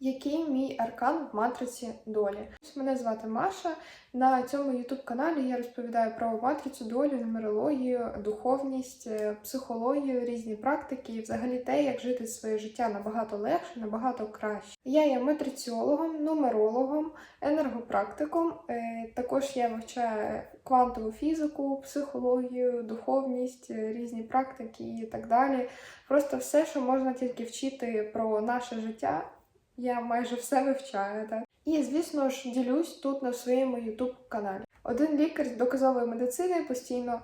Який мій аркан в матриці долі? Мене звати Маша. На цьому youtube каналі я розповідаю про матрицю долі, нумерологію, духовність, е, психологію, різні практики і взагалі те, як жити своє життя набагато легше, набагато краще. Я є матриціологом, нумерологом, енергопрактиком. Е, Також я вивчаю квантову фізику, психологію, духовність, е, різні практики і так далі. Просто все, що можна тільки вчити про наше життя. Я майже все вивчаю, так. І, звісно ж, ділюсь тут на своєму youtube каналі. Один лікар з доказової медицини постійно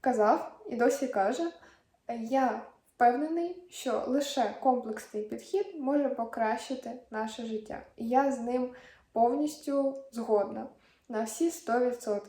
казав і досі каже: я впевнений, що лише комплексний підхід може покращити наше життя. І я з ним повністю згодна на всі 100%.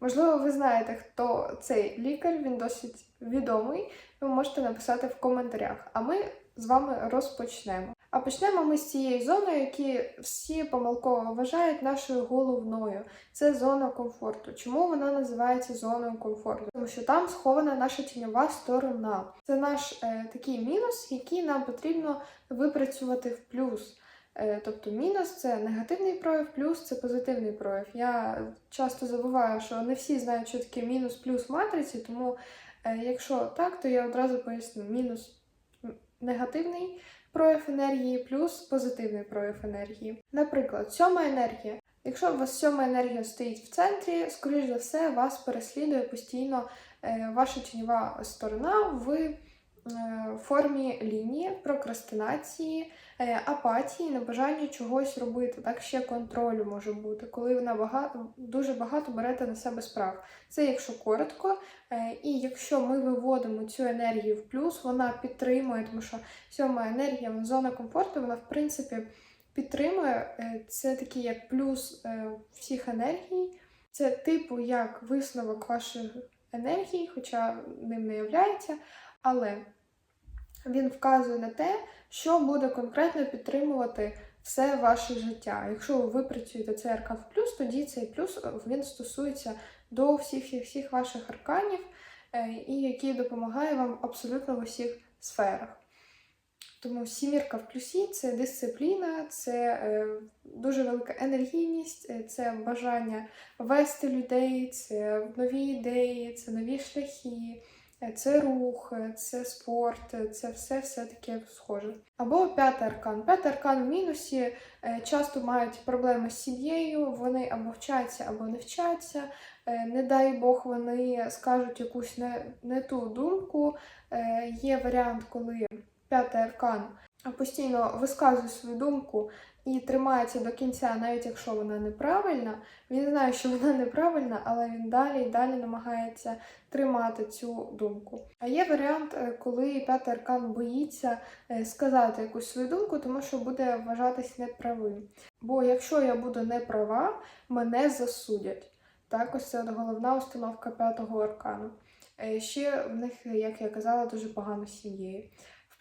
Можливо, ви знаєте, хто цей лікар, він досить відомий. Ви можете написати в коментарях. А ми з вами розпочнемо. А почнемо ми з цієї зони, які всі помилково вважають нашою головною. Це зона комфорту. Чому вона називається зоною комфорту? Тому що там схована наша тіньова сторона. Це наш е, такий мінус, який нам потрібно випрацювати в плюс. Е, Тобто мінус це негативний прояв, плюс це позитивний прояв. Я часто забуваю, що не всі знають, що таке мінус плюс матриці, тому е, якщо так, то я одразу поясню: мінус негативний прояв енергії, плюс позитивний прояв енергії. Наприклад, сьома енергія. Якщо у вас сьома енергія стоїть в центрі, скоріш за все, вас переслідує постійно е, ваша тіньова сторона в формі лінії, прокрастинації, е, апатії, небажання чогось робити. Так ще контролю може бути, коли ви набагато дуже багато берете на себе справ. Це якщо коротко. Е, І якщо ми виводимо цю енергію в плюс, вона підтримує, тому що сьома енергія, зона комфорту, вона в принципі підтримує. Е, Це такий як плюс е, всіх енергій. Це типу як висновок ваших енергій, хоча ним не являється, але він вказує на те, що буде конкретно підтримувати все ваше життя. Якщо ви працюєте цей аркан в плюс, тоді цей плюс е, він стосується до всіх всіх, всіх ваших арканів, е, і який допомагає вам абсолютно в усіх сферах. Тому сімірка в плюсі це дисципліна, це е, дуже велика енергійність, це бажання вести людей, це нові ідеї, це нові шляхи, це рух, е, це спорт, е, це все все таке схоже. Або п'ятий аркан. П'ятий аркан в мінусі е, часто мають проблеми з сім'єю, вони або вчаться, або не вчаться. Е, Не дай Бог, вони скажуть якусь не, не ту думку. Е, Є варіант, коли п'ятий аркан постійно висказує свою думку і тримається до кінця, навіть якщо вона неправильна. Він знає, що вона неправильна, але він далі і далі намагається тримати цю думку. А є варіант, е, коли п'ятий аркан боїться е, сказати якусь свою думку, тому що буде вважатись неправим. Бо якщо я буду неправа, мене засудять. Так, ось це головна установка п'ятого аркану. Е, Ще в них, як я казала, дуже погано сім'єю.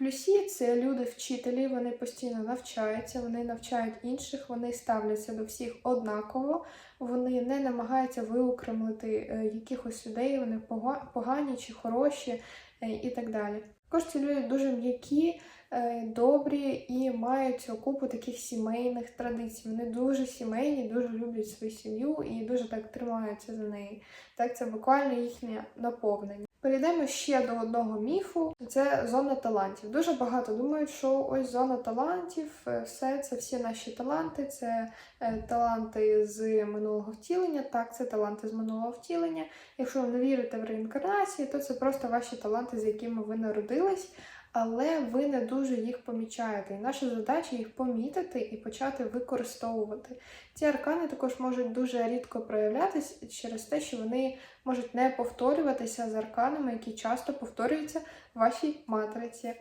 Плюсі це люди-вчителі, вони постійно навчаються, вони навчають інших, вони ставляться до всіх однаково, вони не намагаються виокремлити е, якихось людей, вони пога- погані чи хороші е, і так далі. Також ці люди дуже м'які, е, добрі і мають купу таких сімейних традицій. Вони дуже сімейні, дуже люблять свою сім'ю і дуже так тримаються за неї. Так, це буквально їхнє наповнення. Перейдемо ще до одного міфу. Це зона талантів. Дуже багато думають, що ось зона талантів, е, все це всі наші таланти, це е, таланти з минулого втілення. Так, це таланти з минулого втілення. Якщо ви не вірите в реінкарнацію, то це просто ваші таланти, з якими ви народились. Але ви не дуже їх помічаєте. І наша задача їх помітити і почати використовувати. Ці аркани також можуть дуже рідко проявлятися через те, що вони можуть не повторюватися з арканами, які часто повторюються в вашій матриці.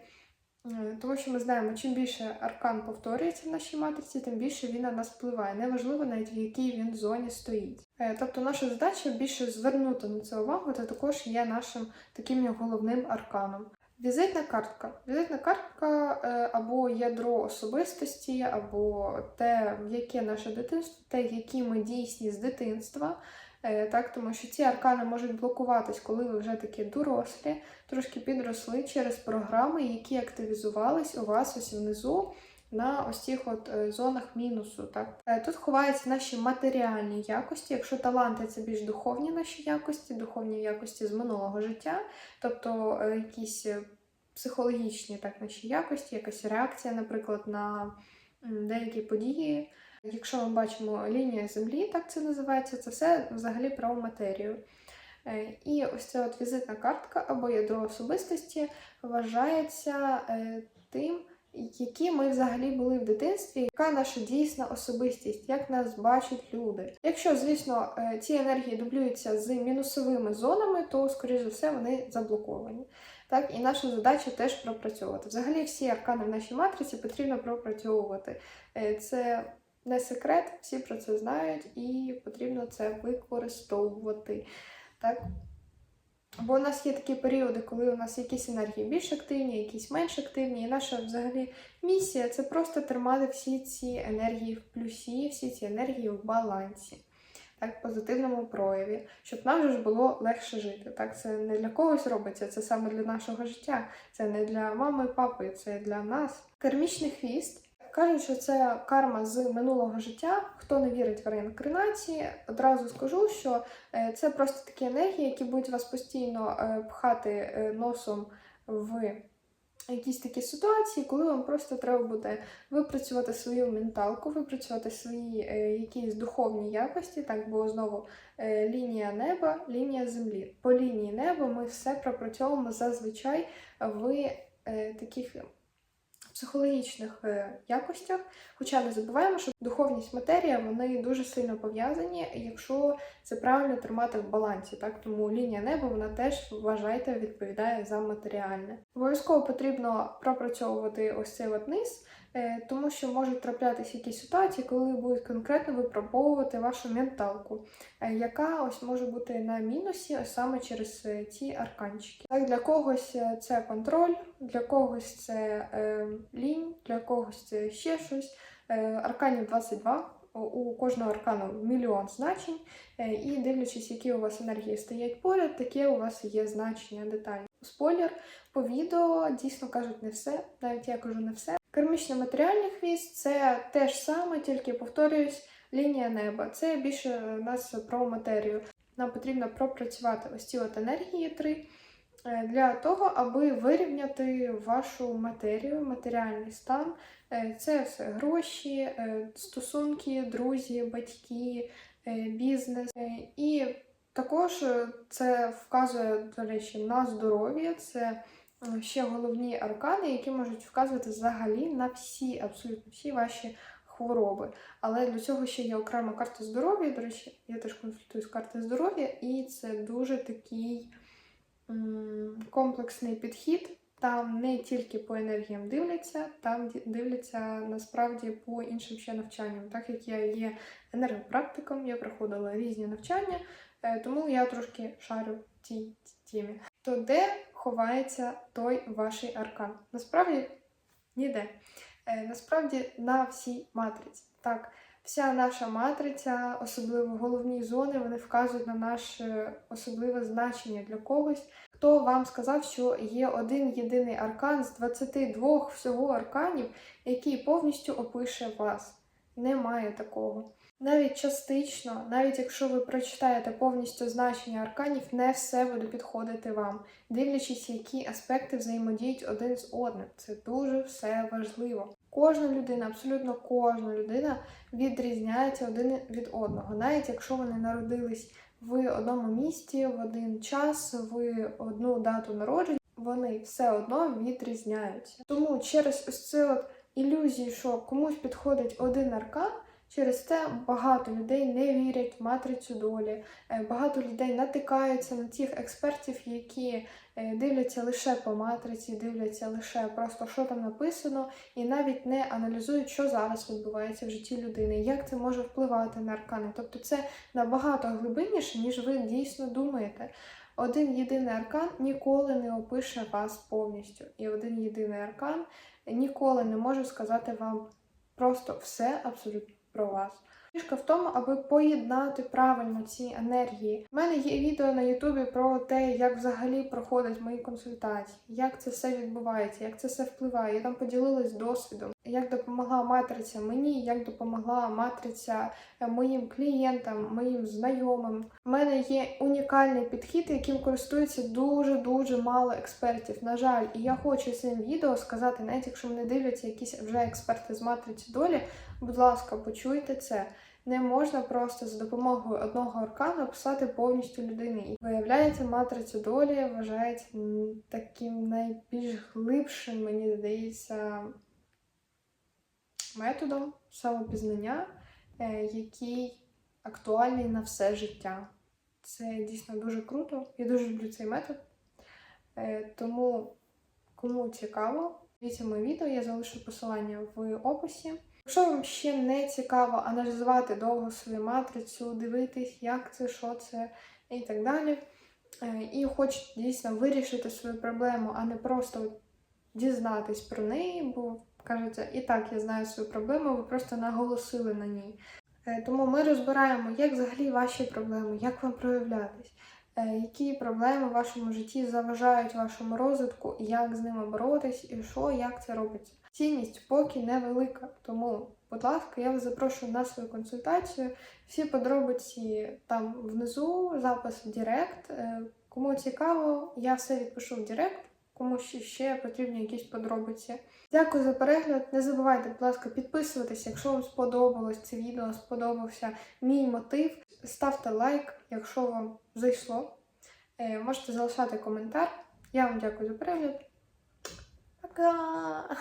Е, Тому що ми знаємо, чим більше аркан повторюється в нашій матриці, тим більше він на нас впливає. Неважливо навіть в якій він зоні стоїть. Е, Тобто наша задача більше звернути на це увагу, це також є нашим таким головним арканом. Візитна картка. Візитна картка е, або ядро особистості, або те, яке наше дитинство, те, які ми дійсні з дитинства. Е, Так, тому що ці аркани можуть блокуватись, коли ви вже такі дорослі, трошки підросли через програми, які активізувались у вас ось внизу на ось цих от е, зонах мінусу. Так? Е, Тут ховаються наші матеріальні якості. Якщо таланти це більш духовні наші якості, духовні якості з минулого життя, тобто е, якісь психологічні так, наші якості, якась реакція, наприклад, на деякі події. Якщо ми бачимо лінія землі, так це називається, це все взагалі про матерію. І ось ця от візитна картка або ядро особистості вважається тим, які ми взагалі були в дитинстві, яка наша дійсна особистість, як нас бачать люди. Якщо, звісно, е, ці енергії дублюються з мінусовими зонами, то, скоріш за все, вони заблоковані. Так, і наша задача теж пропрацьовувати. Взагалі, всі аркани в нашій матриці потрібно пропрацьовувати. Е, Це не секрет, всі про це знають, і потрібно це використовувати. Так? Бо у нас є такі періоди, коли у нас якісь енергії більш активні, якісь менш активні. І наша взагалі місія це просто тримати всі ці енергії в плюсі, всі ці енергії в балансі, так, в позитивному прояві, щоб нам ж було легше жити. Так, це не для когось робиться, це саме для нашого життя. Це не для мами і папи, це для нас. Кармічний хвіст. Кажуть, що це карма з минулого життя. Хто не вірить в реінкарнації, одразу скажу, що е, це просто такі енергії, які будуть вас постійно е, пхати е, носом в якісь такі ситуації, коли вам просто треба буде випрацювати свою менталку, випрацювати свої якісь духовні якості. Так, бо знову лінія неба, лінія землі. По лінії неба ми все пропрацьовуємо зазвичай в таких психологічних е, якостях. Хоча не забуваємо, що духовність матерія вони дуже сильно пов'язані, якщо це правильно тримати в балансі. Так тому лінія неба вона теж вважайте відповідає за матеріальне. Обов'язково потрібно пропрацьовувати ось цей от низ, е, тому що можуть траплятися якісь ситуації, коли будуть конкретно випробовувати вашу менталку, е, яка ось може бути на мінусі ось саме через ці арканчики. Так, для когось це контроль, для когось це е, лінь, для когось це ще щось. Е, арканів 22. У- кожного аркану мільйон значень, е, і дивлячись, які у вас енергії стоять поряд, таке у вас є значення детальні. Спойлер по відео дійсно кажуть не все, навіть я кажу не все. Кармічний матеріальний хвіст це те ж саме, тільки повторююсь, лінія неба. Це більше нас про матерію. Нам потрібно пропрацювати ось ці от енергії три для того, аби вирівняти вашу матерію, матеріальний стан. Е, Це все гроші, е, стосунки, друзі, батьки, е, бізнес. Е, І також е, це вказує, до речі, на здоров'я. Це е, ще головні аркани, які можуть вказувати взагалі на всі, абсолютно всі ваші хвороби. Але для цього ще є окрема карта здоров'я. До речі, я теж консультую з карти здоров'я, і це дуже такий комплексний підхід. Там не тільки по енергіям дивляться, там дивляться насправді по іншим ще навчанням. Так як я є енергопрактиком, я проходила різні навчання, е, тому я трошки шарю в цій темі. То де ховається той ваш аркан? Насправді ніде. Е, Насправді на всій матриці. Так, вся наша матриця, особливо головні зони, вони вказують на наше особливе значення для когось. Хто вам сказав, що є один єдиний аркан з 22 всього арканів, який повністю опише вас? Немає такого. Навіть частично, навіть якщо ви прочитаєте повністю значення арканів, не все буде підходити вам, дивлячись, які аспекти взаємодіють один з одним. Це дуже все важливо. Кожна людина, абсолютно кожна людина відрізняється один від одного, навіть якщо вони народились в одному місті, в один час, в одну дату народження, вони все одно відрізняються. Тому через ось це от ілюзії, що комусь підходить один аркан. Через це багато людей не вірять в матрицю долі. Е, Багато людей натикаються на тих експертів, які е, дивляться лише по матриці, дивляться лише просто, що там написано, і навіть не аналізують, що зараз відбувається в житті людини, як це може впливати на аркани. Тобто це набагато глибинніше, ніж ви дійсно думаєте. Один єдиний аркан ніколи не опише вас повністю, і один єдиний аркан ніколи не може сказати вам просто все абсолютно про вас. Фішка в тому, аби поєднати правильно ці енергії. У мене є відео на Ютубі про те, як взагалі проходять мої консультації, як це все відбувається, як це все впливає. Я там поділилась досвідом, як допомогла матриця мені, як допомогла матриця е, моїм клієнтам, моїм знайомим. У мене є унікальний підхід, яким користується дуже дуже мало експертів. На жаль, і я хочу цим відео сказати, навіть якщо мене дивляться якісь вже експерти з матриці долі, будь ласка, почуйте це. Не можна просто за допомогою одного аркану описати повністю людини. І виявляється, матриця долі вважається таким найбільш глибшим, мені здається, методом самопізнання, е, який актуальний на все життя. Це дійсно дуже круто. Я дуже люблю цей метод. Е, Тому, кому цікаво, дивіться моє відео, я залишу посилання в описі. Якщо вам ще не цікаво аналізувати довго свою матрицю, дивитись, як це, що це і так далі, е, і хочете дійсно вирішити свою проблему, а не просто дізнатись про неї, бо кажеться, і так я знаю свою проблему, ви просто наголосили на ній. Е, Тому ми розбираємо, як взагалі ваші проблеми, як вам проявлятись, е, які проблеми в вашому житті заважають вашому розвитку, як з ними боротись, і що, як це робиться. Цінність поки невелика, тому, будь ласка, я вас запрошую на свою консультацію. Всі подробиці там внизу, запис в Директ. Е, Кому цікаво, я все відпишу в Директ, кому ще, потрібні якісь подробиці. Дякую за перегляд. Не забувайте, будь ласка, підписуватися, якщо вам сподобалось це відео, сподобався мій мотив. Ставте лайк, якщо вам зайшло. Е, Можете залишати коментар. Я вам дякую за перегляд. Пока!